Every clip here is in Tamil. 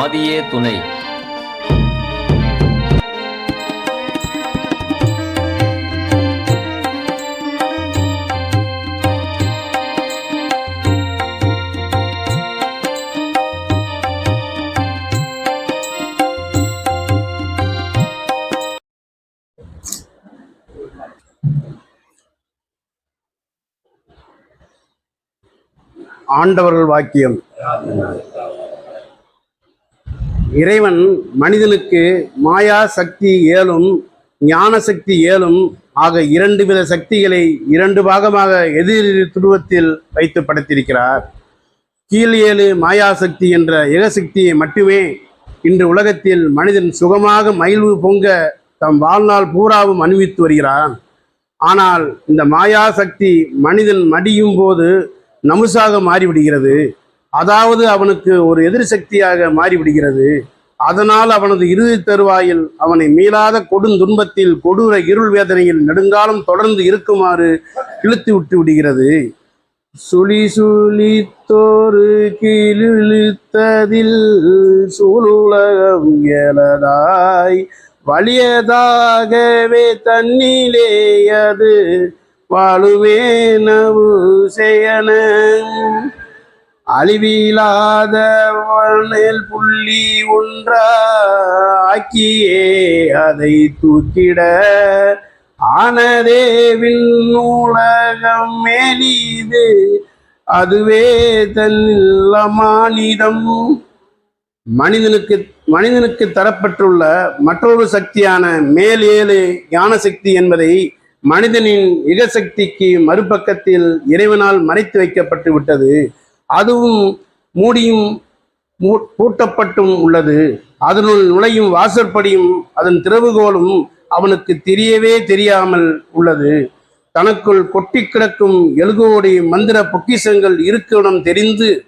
ஆதியே துணை. ஆண்டவர்கள் வாக்கியம். இறைவன் மனிதனுக்கு மாயா சக்தி ஏலும் ஞான சக்தி ஏலும் ஆக இரண்டு வித சக்திகளை இரண்டு பாகமாக எதிர் துருவத்தில் வைத்து படைத்திருக்கிறார் கீழ் ஏழு மாயா சக்தி என்ற ஏகசக்தியை மட்டுமே இன்று உலகத்தில் மனிதன் சுகமாக மகிழ்வு பொங்க தம் வாழ்நாள் பூராவும் அனுபவித்து வருகிறான். ஆனால் இந்த மாயா சக்தி மனிதன் மடியும் போது நமுசாக மாறிவிடுகிறது. அதாவது அவனுக்கு ஒரு எதிர் சக்தியாக மாறிவிடுகிறது. அதனால் அவனது இறுதி தருவாயில் அவனை மீளாத கொடுந்துன்பத்தில் கொடூர இருள் வேதனையில் நெடுங்காலம் தொடர்ந்து இருக்குமாறு இழுத்து விட்டு விடுகிறது. சுழி சுழித்தோறு கீழிழுத்ததில் சூழுலகம் எழதாய் வலியதாகவே தன்னிலே அது வாழுவேனவு செய்யன அழிவிலாத வனல் புள்ளி ஒன்றாக்கியே அதை தூக்கிட ஆனதேவின் நூலகம் மேலீது அதுவே தன்னிலமானிதம் மனிதனுக்கு மனிதனுக்கு தரப்பட்டுள்ள மற்றொரு சக்தியான மேல் ஏழு ஞான சக்தி என்பதை மனிதனின் இகசக்திக்கு மறுபக்கத்தில் இறைவனால் மறைத்து வைக்கப்பட்டு விட்டது. அதுவும் மூடியும் மூ- பூட்டப்பட்டும் உள்ளது. அதனுள் நுழையும் வாசற்படியும் அதன் திறவுகோலும் அவனுக்கு தெரியவே தெரியாமல் உள்ளது. தனக்குள் கொட்டி கிடக்கும் எழுகோடி மந்திர பொக்கிஷங்கள் இருக்கிடம் தெரிந்து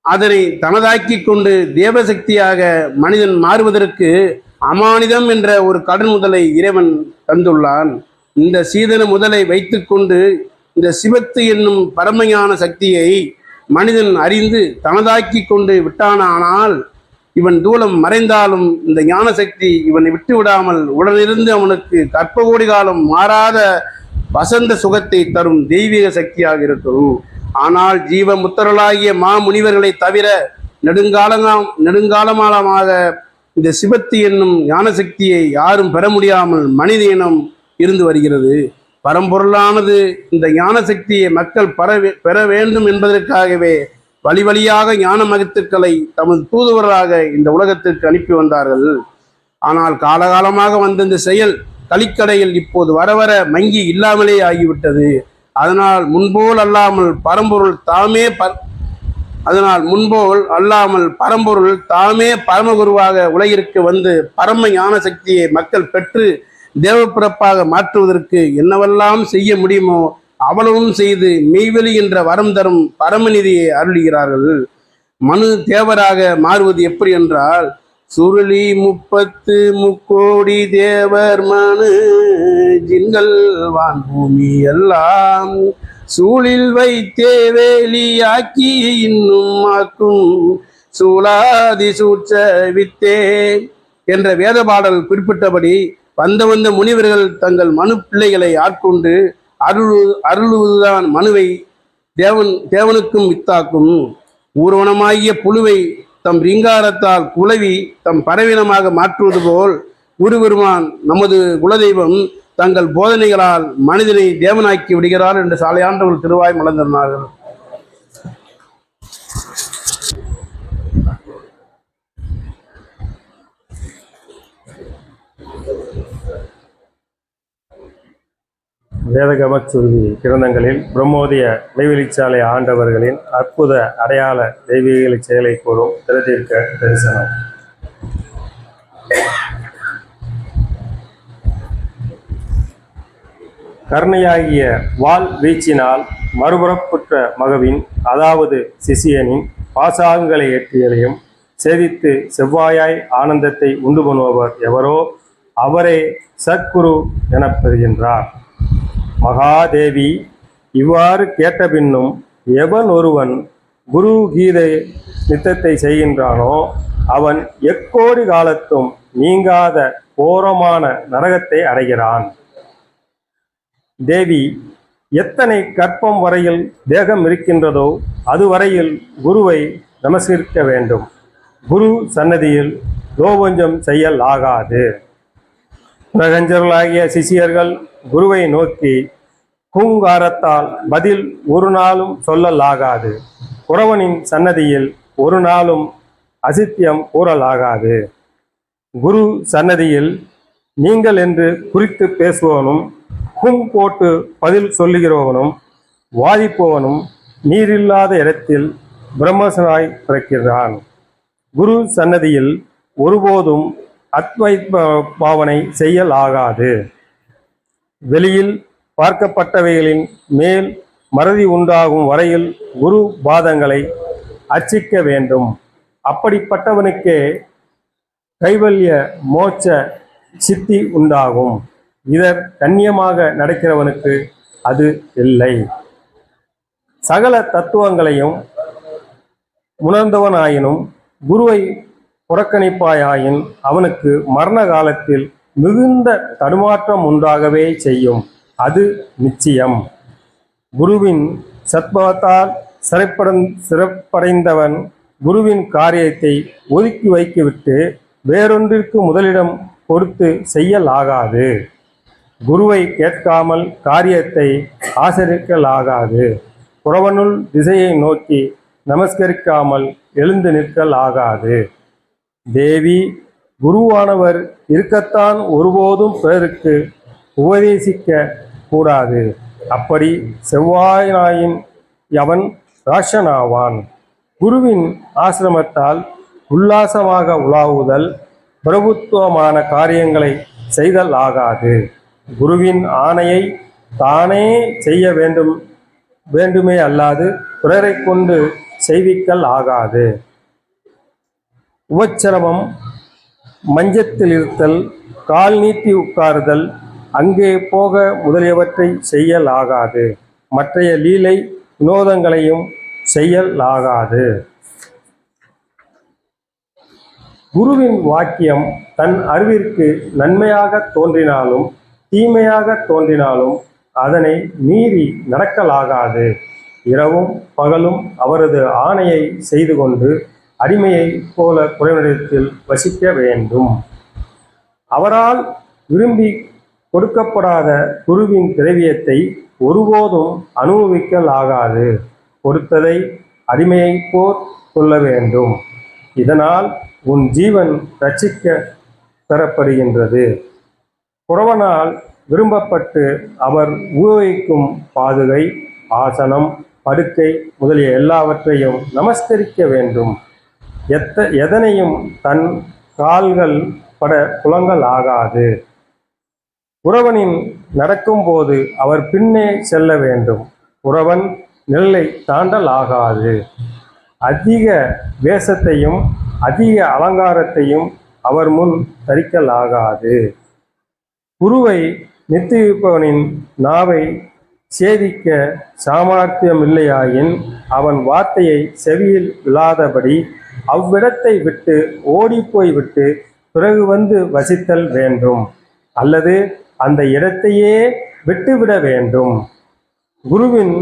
அதனை தனதாக்கி கொண்டு தேவசக்தியாக மனிதன் மாறுவதற்கு அமானிதம் என்ற ஒரு கடன் முதலை இறைவன் தந்துள்ளான். இந்த சீதன முதலை வைத்துக்கொண்டு இந்த சிவத்து என்னும் பரமையான சக்தியை மனிதன் அறிந்து தனதாக்கி கொண்டு விட்டானானால் இவன் தூளம் மறைந்தாலும் இந்த ஞான சக்தி இவனை விட்டு விடாமல் உடனிருந்து அவனுக்கு கற்பகோடி காலம் மாறாத வசந்த சுகத்தை தரும் தெய்வீக சக்தியாக இருக்கும். ஆனால் ஜீவ முத்தரலாகிய மா முனிவர்களை தவிர நெடுங்காலங்காம் நெடுங்காலமாலமாக இந்த சிவத்து என்னும் ஞான சக்தியை யாரும் பெற முடியாமல் மனித இனம் இருந்து வருகிறது. பரம்பொருளானது இந்த ஞான சக்தியை மக்கள் பெற பெற வேண்டும் என்பதற்காகவே வழி வழியாக ஞான மகத்துக்களை தமது தூதுவராக இந்த உலகத்திற்கு அனுப்பி வந்தார்கள். ஆனால் காலகாலமாக வந்த இந்த செயல் கலிக்கடையில் இப்போது வர வர மங்கி இல்லாமலே ஆகிவிட்டது. அதனால் முன்போல் அல்லாமல் பரம்பொருள் தாமே ப அதனால் முன்போல் அல்லாமல் பரம்பொருள் தாமே பரமகுருவாக உலகிற்கு வந்து பரம ஞான சக்தியை மக்கள் பெற்று தேவப்பிறப்பாக மாற்றுவதற்கு என்னவெல்லாம் செய்ய முடியுமோ அவ்வளவும் செய்து மெய்வெளி என்ற வரம் தரும் பரமநிதியை அருளுகிறார்கள். மனு தேவராக மாறுவது எப்படி என்றால் சுருளி முப்பத்து முக்கோடி தேவர் மனு ஜின்கள் வான் பூமி எல்லாம் சூழில் வைத்தே வேலியாக்கி இன்னும் ஆக்கும் சூலாதி சூட்ச வித்தே என்ற வேத பாடல் குறிப்பிட்டபடி வந்த வந்த முனிவர்கள் தங்கள் மனு பிள்ளைகளை ஆட்கொண்டு அருள் அருளுவதுதான் மனுவை தேவன் தேவனுக்கும் வித்தாக்கும். ஊர்வனமாகிய புழுவை தம் ரீங்காரத்தால் குலவி தம் பறவினமாக மாற்றுவது போல் குருபெருமான் நமது குலதெய்வம் தங்கள் போதனைகளால் மனிதனை தேவனாக்கி விடுகிறார் என்று சாலையாண்டவர்கள் திருவாய் மலர்ந்திருந்தார்கள். வேதகமச்சுருதி கிரந்தங்களில் பிரம்மோதய இடைவெளிச்சாலை ஆண்டவர்களின் அற்புத அடையாள தெய்வீக செயலை கூறும் திருதீர்க்க தரிசனம். கருணையாகிய வாள் வீச்சினால் மறுபுறப்புற்ற மகவின் அதாவது சிசியனின் பாசாகங்களை ஏற்றியதையும் சேதித்து செவ்வாயாய் ஆனந்தத்தை உண்டு பண்ணுபவர் எவரோ அவரே சத்குரு எனப்படுகின்றார் மகாதேவி இவ்வாறு கேட்ட பின்னும் எவன் ஒருவன் குரு கீதை நித்தத்தை செய்கின்றானோ அவன் எக்கோடி காலத்தும் நீங்காத கோரமான நரகத்தை அடைகிறான். தேவி எத்தனை கற்பம் வரையில் தேகம் இருக்கின்றதோ அதுவரையில் குருவை நமஸ்கரிக்க வேண்டும். குரு சன்னதியில் லோபஞ்சம் செய்யல் ஆகாது. பிரகஞ்சர்களாகிய சிஷியர்கள் குருவை நோக்கி கூங்காரத்தால் பதில் ஒரு நாளும் சொல்லலாகாது. குறவனின் சன்னதியில் ஒரு நாளும் அசித்தியம் கூறலாகாது. குரு சன்னதியில் நீங்கள் என்று குறித்து பேசுபவனும் கும் போட்டு பதில் சொல்லுகிறவனும் வாதிப்பவனும் நீரில்லாத இடத்தில் பிரம்மசனாய் பிறக்கிறான். குரு சன்னதியில் ஒருபோதும் அத்வைத் பாவனை செய்யல் ஆகாது வெளியில் பார்க்கப்பட்டவைகளின் மேல் மறதி உண்டாகும் வரையில் குரு பாதங்களை அர்ச்சிக்க வேண்டும். அப்படிப்பட்டவனுக்கே கைவல்ய மோட்ச சித்தி உண்டாகும். இதர் கண்ணியமாக நடக்கிறவனுக்கு அது இல்லை. சகல தத்துவங்களையும் உணர்ந்தவனாயினும் குருவை புறக்கணிப்பாயாயின் அவனுக்கு மரண காலத்தில் மிகுந்த தடுமாற்றம் உண்டாகவே செய்யும். அது நிச்சயம். குருவின் சத்பவத்தால் சிறப்படன் சிறப்படைந்தவன் குருவின் காரியத்தை ஒதுக்கி வைத்துவிட்டு வேறொன்றிற்கு முதலிடம் கொடுத்து செய்யலாகாது. குருவை கேட்காமல் காரியத்தை ஆசரிக்கலாகாது. புறவனுள் திசையை நோக்கி நமஸ்கரிக்காமல் எழுந்து நிற்கலாகாது. தேவி குருவானவர் இருக்கத்தான் ஒருபோதும் பிறருக்கு உபதேசிக்க கூடாது. அப்படி செவ்வாயினாயின் அவன் ராஷனாவான். குருவின் ஆசிரமத்தால் உல்லாசமாக உலாவுதல் பிரபுத்துவமான காரியங்களை செய்தல் ஆகாது. குருவின் ஆணையை தானே செய்ய வேண்டும் வேண்டுமே அல்லாது பிறரை கொண்டு செய்விக்கல் ஆகாது. உபச்சிரமம் மஞ்சத்தில் இருத்தல் கால் நீட்டி உட்காருதல் அங்கே போக முதலியவற்றை செய்யலாகாது. மற்றைய லீலை வினோதங்களையும் செய்யலாகாது. குருவின் வாக்கியம் தன் அறிவிற்கு நன்மையாக தோன்றினாலும் தீமையாக தோன்றினாலும் அதனை மீறி நடக்கலாகாது. இரவும் பகலும் அவரது ஆணையை செய்து கொண்டு அடிமையைப் போல குறைவனிடத்தில் வசிக்க வேண்டும். அவரால் விரும்பி கொடுக்கப்படாத குருவின் திரவியத்தை ஒருபோதும் அனுபவிக்கல் ஆகாது கொடுத்ததை அடிமையைப் போல் கொள்ள வேண்டும். இதனால் உன் ஜீவன் ரட்சிக்க பெறப்படுகின்றது. குறவனால் விரும்பப்பட்டு அவர் உபயோகிக்கும் பாதுகை ஆசனம் படுக்கை முதலிய எல்லாவற்றையும் நமஸ்கரிக்க வேண்டும். எத்த எதனையும் தன் கால்கள் பட புலங்கள் ஆகாது. உறவனின் நடக்கும்போது அவர் பின்னே செல்ல வேண்டும். உறவன் நெல்லை தாண்டல் ஆகாது. அதிக வேஷத்தையும் அதிக அலங்காரத்தையும் அவர் முன் தரிக்கலாகாது குருவை நித்தியிருப்பவனின் நாவை சேதிக்க சாமர்த்தியமில்லையாயின் அவன் வார்த்தையை செவியில் விழாதபடி அவ்விடத்தை விட்டு ஓடிப்போய் விட்டு பிறகு வந்து வசித்தல் வேண்டும். அல்லது அந்த இடத்தையே விட்டுவிட வேண்டும். குருவின்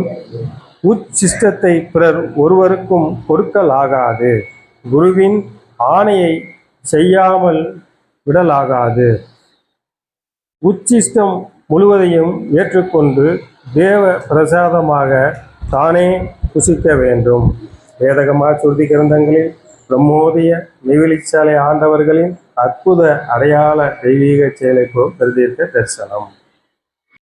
உச்சிஷ்டத்தை பிறர் ஒருவருக்கும் கொடுக்கலாகாது. குருவின் ஆணையை செய்யாமல் விடலாகாது. உச்சிஷ்டம் முழுவதையும் ஏற்றுக்கொண்டு தேவ பிரசாதமாக தானே புசிக்க வேண்டும். வேதகமா சுருதி கிரந்தங்களில் பிரம்மோதய நெவிலிச்சாலை ஆண்டவர்களின் அற்புத அடையாள தெய்வீக செயலை போல் தரிசனம்.